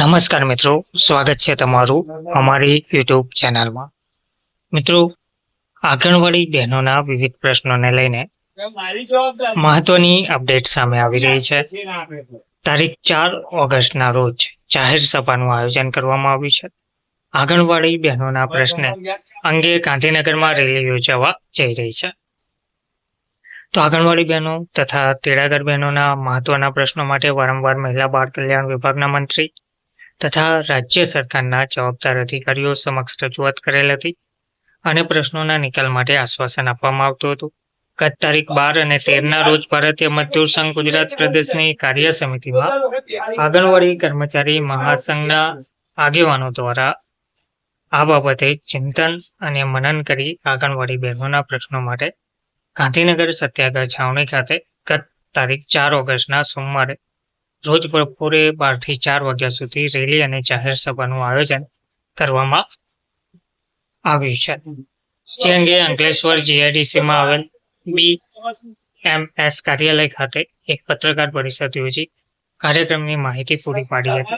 નમસ્કાર મિત્રો, સ્વાગત છે તમારું અમારી યુટ્યુબ ચેનલમાં. મિત્રો, આંગણવાડી બહેનોના વિવિધ પ્રશ્નોને લઈને મહત્વની અપડેટ સામે આવી રહી છે. તારીખ ચાર ઓગસ્ટના રોજ જાહેર સભાનું આયોજન કરવામાં આવ્યું છે. આંગણવાડી બહેનોના પ્રશ્ને અંગે ગાંધીનગરમાં રેલી યોજાવા જઈ રહી છે. તો આંગણવાડી બહેનો તથા તેડાગર બહેનોના મહત્વના પ્રશ્નો માટે વારંવાર મહિલા બાળ કલ્યાણ વિભાગના મંત્રી તથા રાજ્ય સરકારના જવાબદાર અધિકારીઓ સમક્ષ રજૂઆત કરેલ હતી અને પ્રશ્નોના નિકાલ માટે આશ્વાસન આપવામાં આવતું હતું. ગત તારીખ બાર અને તેરના રોજ ભારતીય મજદૂર સંઘ ગુજરાત પ્રદેશની કાર્ય સમિતિમાં આંગણવાડી કર્મચારી મહાસંઘના આગેવાનો દ્વારા આ બાબતે ચિંતન અને મનન કરી આંગણવાડી બહેનોના પ્રશ્નો માટે ગાંધીનગર સત્યાગ્રહ છાવણી ખાતે ગત તારીખ ચાર ઓગસ્ટના સોમવારે રોજ બપોરે બારથી ચાર વાગ્યા સુધી રેલી અને જાહેર સભાનું આયોજન કરવામાં આવ્યું છે. જે અંગે અંકલેશ્વર જીઆઈડીસીમાં આવેલ બી એમ એસ કાર્યાલય ખાતે એક પત્રકાર પરિષદ યોજી કાર્યક્રમની માહિતી પૂરી પાડી હતી.